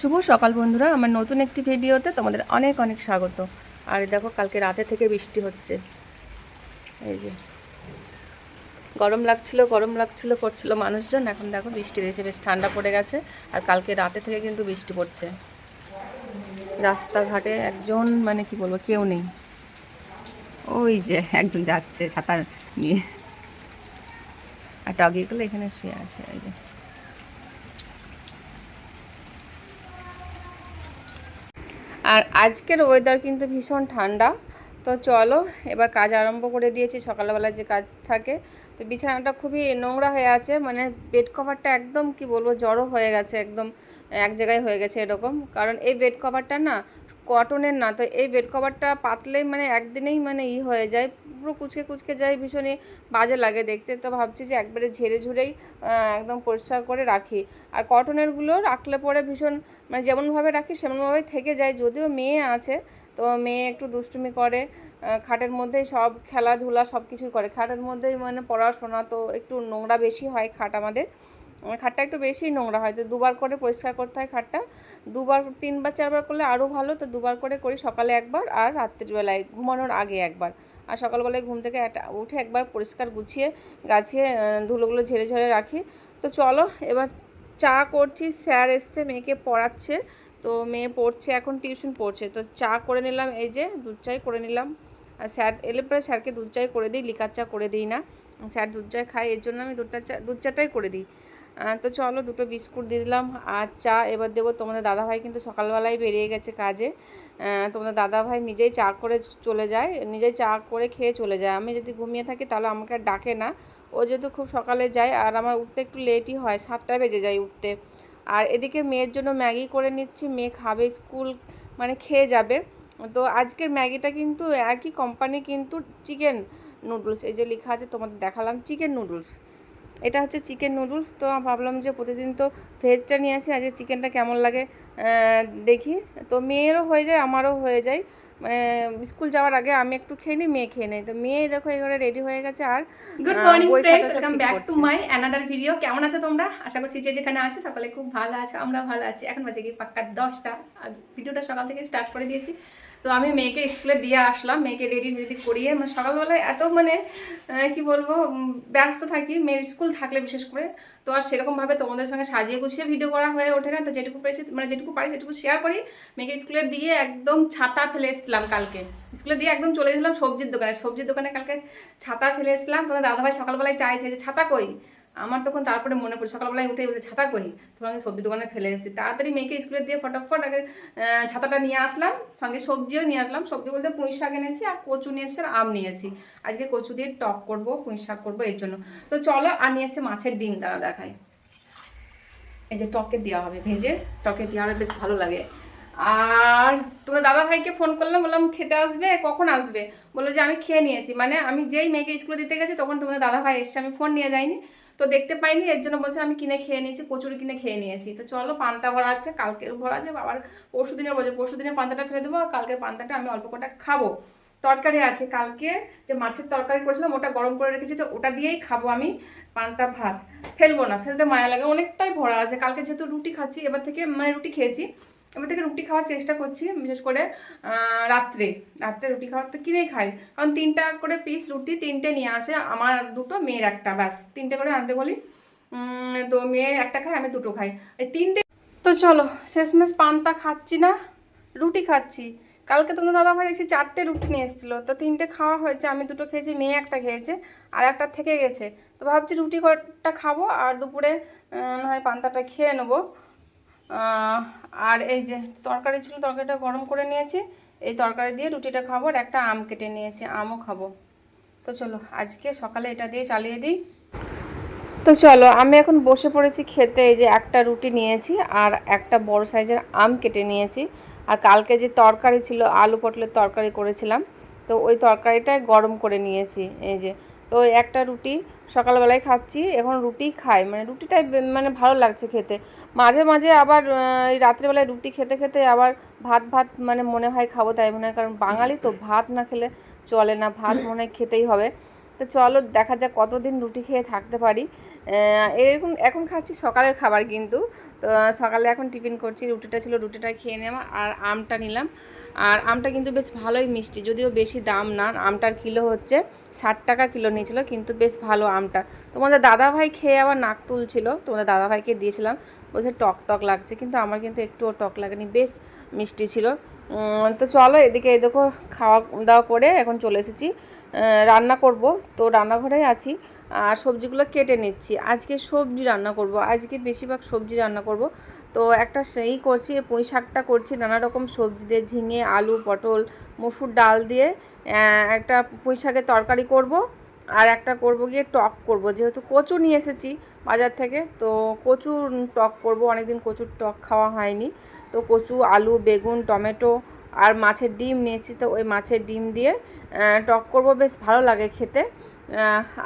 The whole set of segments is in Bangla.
শুভ সকাল বন্ধুরা, আমার নতুন একটি ভিডিওতে তোমাদের অনেক অনেক স্বাগত। আর দেখো, কালকে রাতে থেকে বৃষ্টি হচ্ছে। এই যে, গরম লাগছিল গরম লাগছিল করছিল মানুষজন। এখন দেখো, বৃষ্টি দিয়েছে, বেশ ঠান্ডা পড়ে গেছে। আর কালকে রাতে থেকে কিন্তু বৃষ্টি পড়ছে। রাস্তাঘাটে একজন মানে কি বলব, কেউ নেই। ওই যে, একজন যাচ্ছে, ছাতা নিয়ে। আর টগিগুলো এখানে শুয়ে আছে, এই যে। আর আজকের ওয়েদার কিন্তু ভীষণ ঠান্ডা। তো চলো, এবার কাজ আরম্ভ করে দিয়েছি, সকালবেলা যে কাজ থাকে। তো বিছানাটা খুবই নোংরা হয়ে আছে মানে বেড কভারটা একদম, কি বলব, জড়ো হয়ে গেছে, একদম এক জায়গায় হয়ে গেছে এরকম। কারণ এই বেড কভারটা না কটনের না, তো এই বেড কভারটা পাতলেই মানে একদিনেই মানে ই হয়ে যায় পুরো কুচকে কুচকে যায় ভীষণই বাজে লাগে দেখতে। তো ভাবছি যে একবারে ঝেড়ে ঝুড়েই একদম পরিষ্কার করে রাখি। আর কটনেরগুলো রাখলে পরে ভীষণ মানে যেমনভাবে রাখি সেমনভাবেই থেকে যায়। যদিও মেয়ে আছে, তো মেয়ে একটু দুষ্টুমি করে খাটের মধ্যেই সব খেলাধুলা সব কিছুই করে। খাটের মধ্যেই মানে পড়াশোনা তো একটু নোংরা বেশি হয় খাট আমাদের। খাটটা একটু বেশি নোংরা হয়, তো দুবার করে পরিষ্কার করতে হয় খাটটা। দুবার, তিনবার, চারবার করলে আরও ভালো, তো দুবার করে করি সকালে একবার আর রাত্রিবেলায় ঘুমানোর আগে একবার। আর সকালবেলায় ঘুম থেকে উঠে একবার পরিষ্কার গুছিয়ে, গাছিয়ে ধুলোগুলো ঝেড়ে ঝেড়ে রাখি। তো চলো, এবার চা করছি, স্যার এসছে, মেয়েকে পড়াচ্ছে। তো মেয়ে পড়ছে, এখন টিউশন পড়ছে। তো চা করে নিলাম, এই যে দুধ চাই করে নিলাম। আর স্যার এলে পরে স্যারকে দুধ চাই করে দিই, লিকার চা করে দিই না। স্যার দুধ চা খায়, এর জন্য আমি দুধটা চা, দুধ চাটাই করে দিই। তো চলো দুটো বিস্কুট দিয়ে দিলাম আর চা এবার দেবো তোমাদের দাদাভাই কিন্তু সকালবেলায় বেরিয়ে গেছে কাজে। তোমাদের দাদাভাই নিজেই চা করে চলে যায়, নিজেই চা করে খেয়ে চলে যায়। আমি যদি ঘুমিয়ে থাকি তাহলে আমাকে আর ডাকে না। ও যেহেতু খুব সকালে যায় আর আমার উঠতে একটু লেটই হয়, সাতটায় বেজে যায় উঠতে। আর এদিকে মেয়ের জন্য ম্যাগি করে নিচ্ছি, মেয়ে খাবে স্কুল মানে খেয়ে যাবে। তো আজকের ম্যাগিটা কিন্তু একই কোম্পানি কিন্তু চিকেন নুডলস এই যে লেখা আছে তোমাদের দেখালাম চিকেন নুডলস এটা হচ্ছে চিকেন নুডলস। তো ভাবলাম যে প্রতিদিন তো ভেজটা নিয়ে আসি আজকে চিকেনটা কেমন লাগে দেখি। তো মেয়েরও হয়ে যায় আমারও হয়ে যায়। মানে স্কুল যাওয়ার আগে আমি একটু খেয়ে নিই মেয়ে খেয়ে নেই তো মেয়ে দেখো এবারে রেডি হয়ে গেছে আর good morning friends welcome back to my another video কেমন আছো তোমরা? আশা করছি যে যেখানে আছো সকালে খুব ভালো আছো আমরা ভালো আছি। এখন বাজে কি? পাক্কা দশটা। আর ভিডিওটা সকাল থেকে স্টার্ট করে দিয়েছি। তো আমি মেয়েকে স্কুলে দিয়ে আসলাম, মেয়েকে রেডি রেডি করিয়ে মানে সকালবেলায় এত মানে কি বলব ব্যস্ত থাকি, মেয়ের স্কুল থাকলে বিশেষ করে। তো আর সেরকমভাবে তোমাদের সঙ্গে সাজিয়ে গুছিয়ে ভিডিও করা হয়ে ওঠে না। তো যেটুকু পেরেছি মানে যেটুকু পারি সেটুকু শেয়ার করি। মেয়েকে স্কুলে দিয়ে একদম ছাতা ফেলে এসেছিলাম কালকে। স্কুলে দিয়ে একদম চলে গেছিলাম সবজির দোকানে। সবজির দোকানে কালকে ছাতা ফেলে এসেছিলাম। তোমার দাদাভাই সকালবেলায় চাইছে যে, ছাতা কই? আমার তখন তারপরে মনে পড়ে, সকালবেলায় উঠে ছাতা কই? তখন আমি সবজি দোকানে ফেলে এসেছি। তাড়াতাড়ি মেয়েকে স্কুলে দিয়ে ফটাফট আগে ছাতাটা নিয়ে আসলাম, সঙ্গে সবজিও নিয়ে আসলাম। সবজি বলতে পুঁই শাক এনেছি আর কচু নিয়ে এসেছি আর আম নিয়েছি আজকে কচু দিয়ে টক করব, পুঁই শাক করব এর জন্য। তো চলো আর নিয়ে এসেছি মাছের ডিম দাঁড়া দেখাই। এই যে টকে দেওয়া হবে, ভেজে টকে দেওয়া হবে, বেশ ভালো লাগে। আর তোমার দাদা ভাইকে ফোন করলাম, বললাম, খেতে আসবে? কখন আসবে? বলল যে, আমি খেয়ে নিয়েছি। মানে আমি যেই মেয়েকে স্কুলে দিতে গেছি, তখন তোমাদের দাদা ভাই এসছে, আমি ফোন নিয়ে যাইনি। তো দেখতে পাইনি, এর জন্য বলছে আমি কিনে খেয়ে নিয়েছি, কচুরি কিনে খেয়ে নিয়েছি। তো চলো, পান্তা ভরা আছে, কালকের ভরা আছে, আবার পরশু দিনের বলছে পরশু দিনে পান্তাটা ফেলে দেবো, আর কালকের পান্তাটা আমি অল্প কটা খাব। তরকারি আছে কালকে, যে মাছের তরকারি করেছিলাম, ওটা গরম করে রেখেছি, তো ওটা দিয়েই খাব আমি পান্তা ভাত। ফেলব না, ফেলতে মায়া লাগে, অনেকটাই ভরা আছে। কালকে যেহেতু রুটি খাচ্ছি, এবার থেকে মানে রুটি খেয়েছি। এবার থেকে রুটি খাওয়ার চেষ্টা করছি, বিশেষ করে রাত্রে। রাত্রে রুটি খাওয়ার তো কিনেই খাই। কারণ তিনটা করে পিস রুটি তিনটে নিয়ে আসে, আমার দুটো, মেয়ের একটা, ব্যাস। তিনটে করে আনতে বলি তো মেয়ে একটা খাই আমি দুটো খাই। এই তিনটে তো চলো, শেষমেশ পান্তা খাচ্ছি না, রুটি খাচ্ছি। কালকে তোমার দাদা ভাই দেখছি চারটে রুটি নিয়ে এসেছিল, তো তিনটে খাওয়া হয়েছে, আমি দুটো খেয়েছি, মেয়ে একটা খেয়েছে, আর একটা থেকে গেছে। তো ভাবছি রুটি কটা খাব, আর দুপুরে হয় পান্তাটা খেয়ে নেব। আর এই যে তরকারি ছিল, তরকারিটা গরম করে নিয়েছি। এই তরকারি দিয়ে রুটিটা খাব আর একটা আম কেটে নিয়েছি, আমও খাব। তো চলো, আজকে সকালে এটা দিয়ে চালিয়ে দিই। তো চলো, আমি এখন বসে পড়েছি খেতে, এই যে একটা রুটি নিয়েছি আর একটা বড় সাইজের আম কেটে নিয়েছি। আর কালকে যে তরকারি ছিল, আলু পটলের তরকারি করেছিলাম, তো ওই তরকারিটাই গরম করে নিয়েছি, এই যে তো একটা রুটি সকালবেলায় খাচ্ছি, এখন রুটি খাই। মানে রুটিটাই মানে ভালো লাগছে খেতে। মাঝে মাঝে আবার এই রাত্রেবেলায় রুটি খেতে খেতে আবার ভাত ভাত মানে মনে হয় খাব তাই মনে হয়, কারণ বাঙালি তো ভাত না খেলে চলে না, ভাত মনে হয় খেতেই হবে। তো চলো দেখা যাক কতদিন রুটি খেয়ে থাকতে পারি। এরকম এখন খাচ্ছি সকালের খাবার কিন্তু। তো সকালে এখন টিফিন করছি, রুটিটা ছিল রুটিটা খেয়ে নিলাম আর আমটা নিলাম। আর আমটা কিন্তু বেশ ভালোই মিষ্টি, যদিও বেশি দাম না। আমটার কিলো হচ্ছে ষাট টাকা কিলো নিয়েছিল, কিন্তু বেশ ভালো আমটা। তোমাদের দাদাভাই খেয়ে আবার নাক তুলছিল, তোমাদের দাদাভাইকে দিয়েছিলাম, বলছে টক টক লাগছে, কিন্তু আমার কিন্তু একটুও টক লাগেনি, বেশ মিষ্টি ছিল। তো চলো এদিকে এই দেখো খাওয়া দাওয়া করে এখন চলে এসেছি। রান্না করব, তো রান্নাঘরেই আছি, আর সবজিগুলো কেটে নিচ্ছি। আজকে সবজি রান্না করব, আজকে বেশিরভাগ সবজি রান্না করব। তো একটা সেই করছি পুঁই শাকটা করছি, নানা রকম সবজি দিয়ে ঝিঙে, আলু, পটল, মসুর ডাল দিয়ে একটা পুঁই শাকের তরকারি করব আর একটা করব গিয়ে টক করব। যেহেতু কচু নিয়ে এসেছি বাজার থেকে, তো কচু টক করব। অনেকদিন কচুর টক খাওয়া হয়নি। তো কচু, আলু, বেগুন, টমেটো আর মাছের ডিম নিয়েছি, তো ওই মাছের ডিম দিয়ে টক করব। বেশ ভালো লাগে খেতে।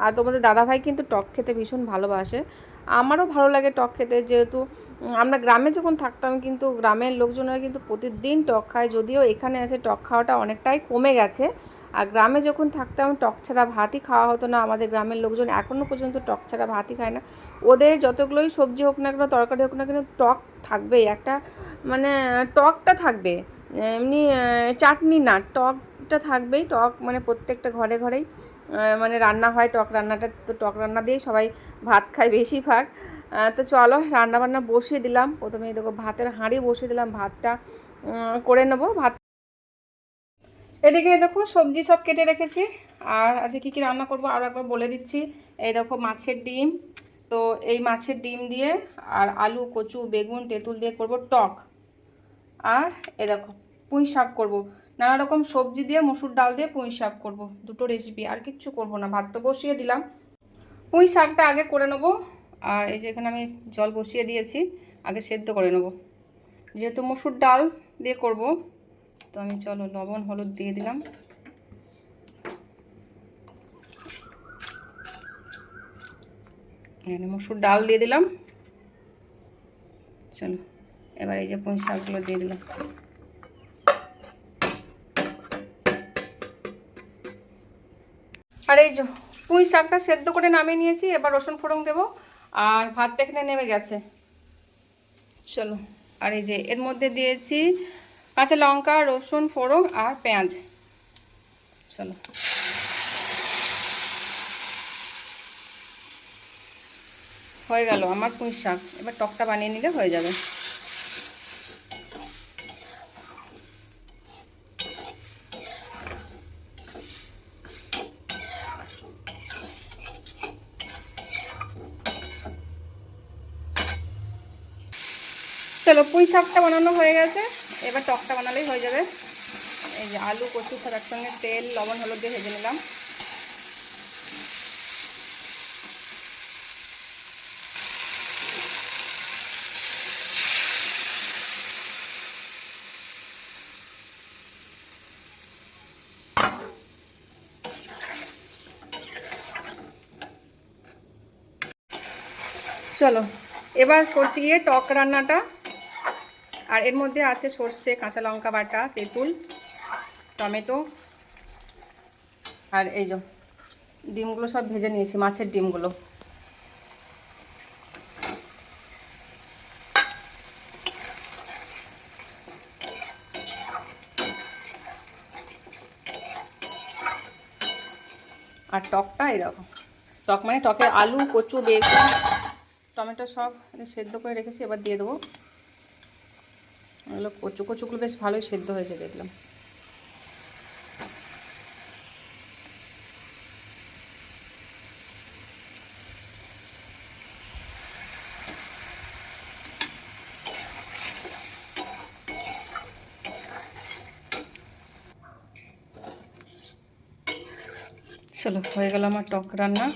আর তোমাদের দাদাভাই কিন্তু টক খেতে ভীষণ ভালোবাসে। আমারও ভালো লাগে টক খেতে, যেহেতু আমরা গ্রামে যখন থাকতাম কিন্তু গ্রামের লোকজনেরা কিন্তু প্রতিদিন টক খায়, যদিও এখানে এসে টক খাওয়াটা অনেকটাই কমে গেছে। আর গ্রামে যখন থাকতাম টক ছাড়া ভাতই খাওয়া হতো না, আমাদের গ্রামের লোকজন এখনও পর্যন্ত টক ছাড়া ভাতই খায় না। ওদের যতগুলোই সবজি হোক না কেন, তরকারি হোক না কেন, টক থাকবেই। একটা মানে টকটা থাকবে। এমনি চাটনি না, টকটা থাকবেই, টক মানে প্রত্যেকটা ঘরে ঘরেই। মানে রান্না হয়, টক রান্নাটা তো টক রান্না দিয়েই সবাই ভাত খায় বেশিরভাগ। তো চলো রান্না বান্না বসিয়ে দিলাম। প্রথমে দেখো ভাতের হাঁড়ি বসিয়ে দিলাম, ভাতটা করে নেব। ভাত এদিকে দেখো সবজি সব কেটে রেখেছি। আর আজকে কী কী রান্না করব আরও একবার বলে দিচ্ছি। এই দেখো মাছের ডিম। তো এই মাছের ডিম দিয়ে আর আলু, কচু, বেগুন, তেঁতুল দিয়ে করব টক। আর এ দেখো পুঁই শাক করব। নানা রকম সবজি দিয়ে, মসুর ডাল দিয়ে পুঁই শাক করব, দুটো রেসিপি আর কিচ্ছু করব না। ভাত তো বসিয়ে দিলাম। পুঁই শাকটা আগে করে নেব, আর এই যে এখানে আমি জল বসিয়ে দিয়েছি, আগে সেদ্ধ করে নেব। যেহেতু মসুর ডাল দিয়ে করব, তো আমি চলো লবণ, হলুদ দিয়ে দিলাম। এখানে মসুর ডাল দিয়ে দিলাম। চলো, এবার এই যে পুঁই শাকগুলো দিয়ে দিলাম। আর এই পুঁই শাকটা সেদ্ধ করে নামিয়ে নিয়েছি, এবার রসুন ফোড়ন দেবো। আর ভাতটা এখানে নেমে গেছে। চলো, আর এই যে এর মধ্যে দিয়েছি কাঁচা লঙ্কা, রসুন ফোড়ন আর পেঁয়াজ। চলো। হয়ে গেল আমার পুঁই শাক। এবার টকটা বানিয়ে নিলে হয়ে যাবে। চলো পুঁই শাকটা বানানো হয়ে গেছে। এবার টকটা বানালেই হয়ে যাবে। এই যে আলু, কচু সব একসঙ্গে তেল, লবণ, হলুদ দিয়ে ভেজে নিলাম। চলো, এবার করছি গিয়ে টক রান্নাটা। আর এর মধ্যে আছে সর্ষে, কাঁচা লঙ্কা বাটা, তেঁতুল, টমেটো, আর এই যে ডিমগুলো সব ভেজে নিয়েছি, মাছের ডিমগুলো। আর টকটা এই দেখো, টক মানে টকে আলু, কচু, বেগুন, টমেটো সব সেদ্ধ করে রেখেছি, এবার দিয়ে দেবো। এগুলো কচু কচুগুলো বেশ ভালোই সেদ্ধ হয়েছে দেখলাম। চলো হয়ে গেল আমার টক রান্না।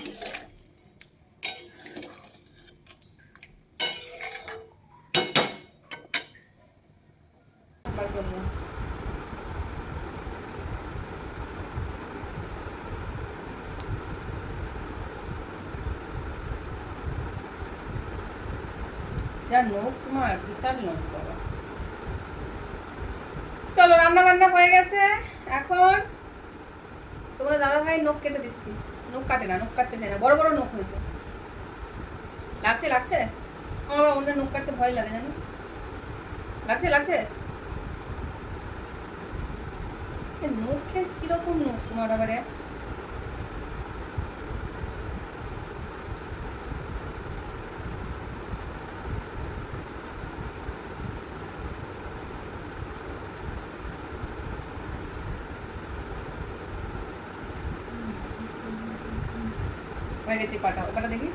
যা নোখ তোমার বিশাল নোখ বাবা চলো, রান্না বান্না হয়ে গেছে। এখন তোমার দাদা ভাই নখ কেটে দিচ্ছি। নখ কাটে না, নখ কাটতে চায় না। বড় বড় নখ হয়েছে। লাগছে লাগছে? আমার অন্য নখ কাটতে ভয় লাগে, জানো? লাগছে লাগছে? নখে কীরকম নখ তোমার আবার গেছে পাটা ওটা দেখি।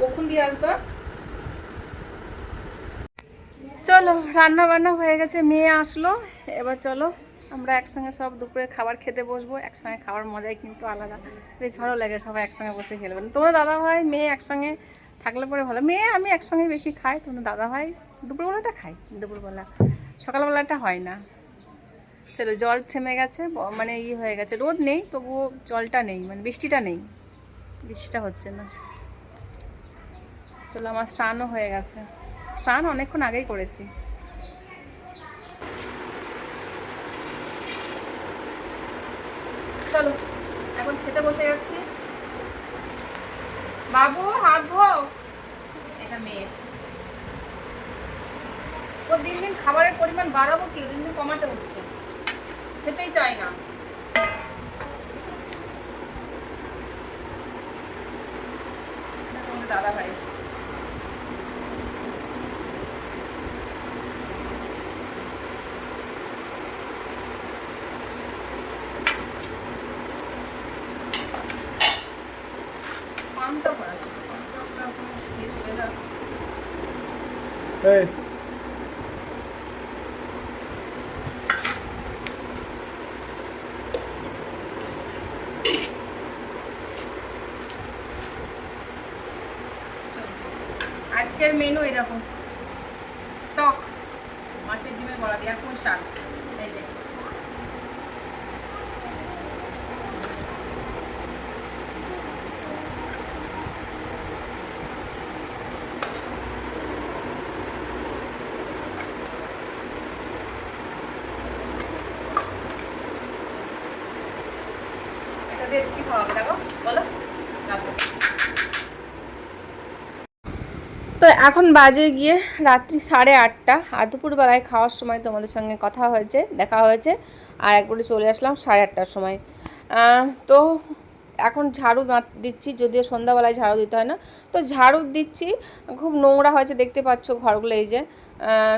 কখন দিয়ে আসবা? চলো রান্না বান্না হয়ে গেছে, মেয়ে আসলো। এবার চলো, আমরা একসঙ্গে সব দুপুরে খাবার খেতে বসবো, একসঙ্গে খাওয়ার মজাই কিন্তু আলাদা। বেশ ভালো লাগে সবাই একসঙ্গে বসে খেলবেন। তোমার দাদা ভাই মেয়ে একসঙ্গে থাকলে পরে ভালো। মেয়ে আমি একসঙ্গে বেশি খাই তোমার দাদা ভাই দুপুরবেলাটা খাই, দুপুরবেলা। সকালবেলাটা হয় না। চলো, জল থেমে গেছে মানে ই হয়ে গেছে, রোদ নেই, তবুও জলটা নেই মানে বৃষ্টিটা নেই। বৃষ্টিটা হচ্ছে না। চলো, আমার স্নানও হয়ে গেছে। স্নান অনেকক্ষণ আগেই করেছি। চলো, এখন খেতে বসে যাচ্ছি। বাবু হাত ধোও। এটা মেয়ের। ও দিন দিন খাবারের পরিমাণ বাড়াবো কি? দিন দিন কমাতে হচ্ছে। খেতেই চাই না। দাদা ভাই পানটা করা ছিল পানটা ওগুলো এখন খেয়ে চলে এলাম এই আজকের মেনু দেখো। টক মাছের ডিমের বড়া দিয়ে আর পুঁই শাক এই যে এটা দিয়ে কি খাওয়া হবে দেখো বলো রাখো তো এখন বাজে গিয়ে রাত্রি সাড়ে আটটা আর দুপুরবেলায় খাওয়ার সময় তোমাদের সঙ্গে কথা হয়েছে, দেখা হয়েছে আর একবারে চলে আসলাম সাড়ে আটটার সময়। তো এখন ঝাড়ু দিচ্ছি, যদিও সন্ধ্যাবেলায় ঝাড়ু দিতে হয় না। তো ঝাড়ু দিচ্ছি, খুব নোংরা হয়েছে দেখতে পাচ্ছ ঘরগুলো এই যে।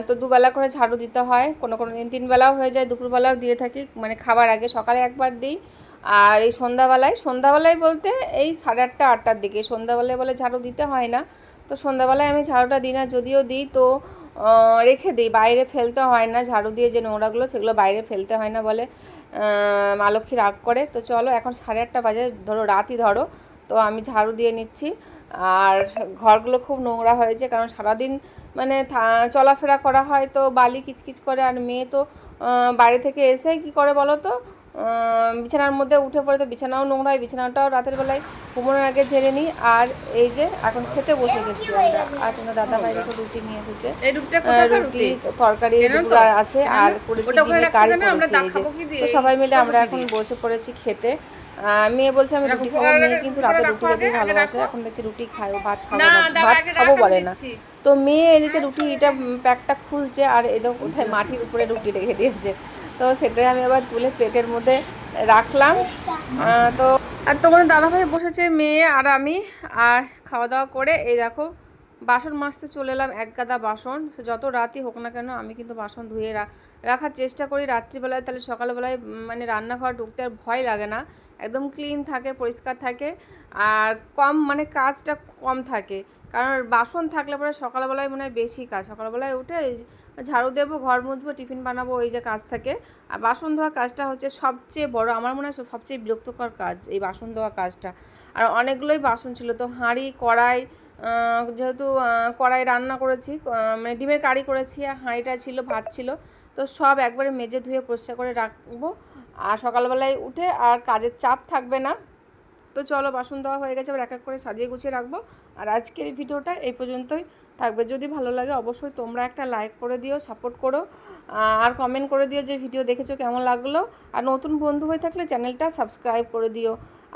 তো দুবেলা করে ঝাড়ু দিতে হয়, কোনো কোনো দিন তিনবেলাও হয়ে যায়, দুপুরবেলাও দিয়ে থাকি মানে খাবার আগে সকালে একবার দিই। আর এই সন্ধ্যাবেলায় সন্ধ্যাবেলায় বলতে এই সাড়ে আটটা, আটটার দিকে, সন্ধ্যাবেলায় বলে ঝাড়ু দিতে হয় না। তো সন্ধ্যাবেলায় আমি ঝাড়ুটা দিই না, যদিও দিই তো রেখে দিই। বাইরে ফেলতে হয় না, ঝাড়ু দিয়ে যে নোংরাগুলো, সেগুলো বাইরে ফেলতে হয় না বলে মা লক্ষ্মী রাগ করে। তো চলো, এখন সাড়ে আটটা বাজে, ধরো রাতই ধরো। তো আমি ঝাড়ু দিয়ে নিচ্ছি। আর ঘরগুলো খুব নোংরা হয়েছে, কারণ সারাদিন মানে চলাফেরা করা হয় তো, বালি কিচকিচ করে। আর মেয়ে তো বাড়ি থেকে এসে কি করে বলো তো বিছানার মধ্যে উঠে পড়ে তো বিছানাও নোংরা হয় বিছানাটাও রাতের বেলায় ঘুমানোর আগে ঝেড়ে নিই। আর এই যে এখন খেতে বসে গেছি আমরা। আর তোমার দাদা ভাই দেখো রুটি নিয়ে এসেছে। রুটি তরকারি আছে। আর করেছি ডিমের কারি করেছি সবাই মিলে আমরা এখন বসে পড়েছি খেতে। মেয়ে বলছে আমি রুটি খাব মেয়ে কিন্তু রাতে রুটি খেতেই আগে ভালোবাসে। এখন দেখছি রুটি খাই ভাত খাব না ভাত খাব বলে না। তো মেয়ে এদিকে রুটি এটা প্যাকটা খুলছে আর এদের কোথায় মাটির উপরে রুটি রেখে দিয়েছে। তো সেটাই আমি আবার তুলে প্লেটের মধ্যে রাখলাম। তো আর তোমাদের দাদাভাই বসেছে, মেয়ে আর আমি, আর খাওয়া দাওয়া করে এই দেখো, বাসন মাজতে চলে এলাম এক গাদা বাসন। সে যত রাতই হোক না কেন আমি কিন্তু বাসন ধুয়ে রাখার চেষ্টা করি। রাত্রিবেলায় তাহলে সকালবেলায় মানে রান্নাঘর ঢুকতে আর ভয় লাগে না। একদম ক্লিন থাকে, পরিষ্কার থাকে আর কম মানে কাজটা কম থাকে। কারণ বাসন থাকলে পরে সকালবেলায় মনে হয় বেশি কাজ। সকালবেলায় উঠে ঝাড়ু দেবো, ঘর মুছবো, টিফিন বানাবো, এই যে কাজ থাকে। আর বাসন ধোয়া কাজটা হচ্ছে সবচেয়ে বড়, আমার মনে হয় সবচেয়ে বিরক্তকর কাজ এই বাসন ধোয়া কাজটা। আর অনেকগুলোই বাসন ছিল তো হাঁড়ি, কড়াই যেহেতু কড়াই রান্না করেছি মানে ডিমের কারি করেছি, আর হাঁড়িটা ছিল, ভাত ছিল। তো সব একবারে মেজে ধুয়ে পরিষ্কার করে রাখব। আর সকালবেলায় উঠে আর কাজের চাপ থাকবে না। তো চলো বাসন দেওয়া হয়ে গেছে, এবার এক এক করে সাজিয়ে গুছিয়ে রাখব। আর আজকের এই ভিডিওটা এই পর্যন্তই। থাকবে যদি ভালো লাগে অবশ্যই তোমরা একটা লাইক করে দিও সাপোর্ট করো। আর কমেন্ট করে দিও যে ভিডিও দেখেছ, কেমন লাগল। আর নতুন বন্ধু হয়ে থাকলে চ্যানেলটা সাবস্ক্রাইব করে দিও।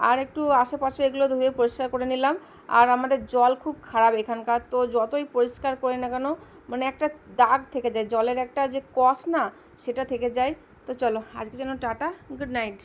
আর একটু আশেপাশে এগুলো ধুয়ে পরিষ্কার করে নিলাম। আর আমাদের জল খুব খারাপ এখানকার, তো যতই পরিষ্কার করি না কেন মানে একটা দাগ থেকে যায়। জলের একটা যে কস না, সেটা থেকে যায়। তো চলো আজকে যেন টাটা গুড নাইট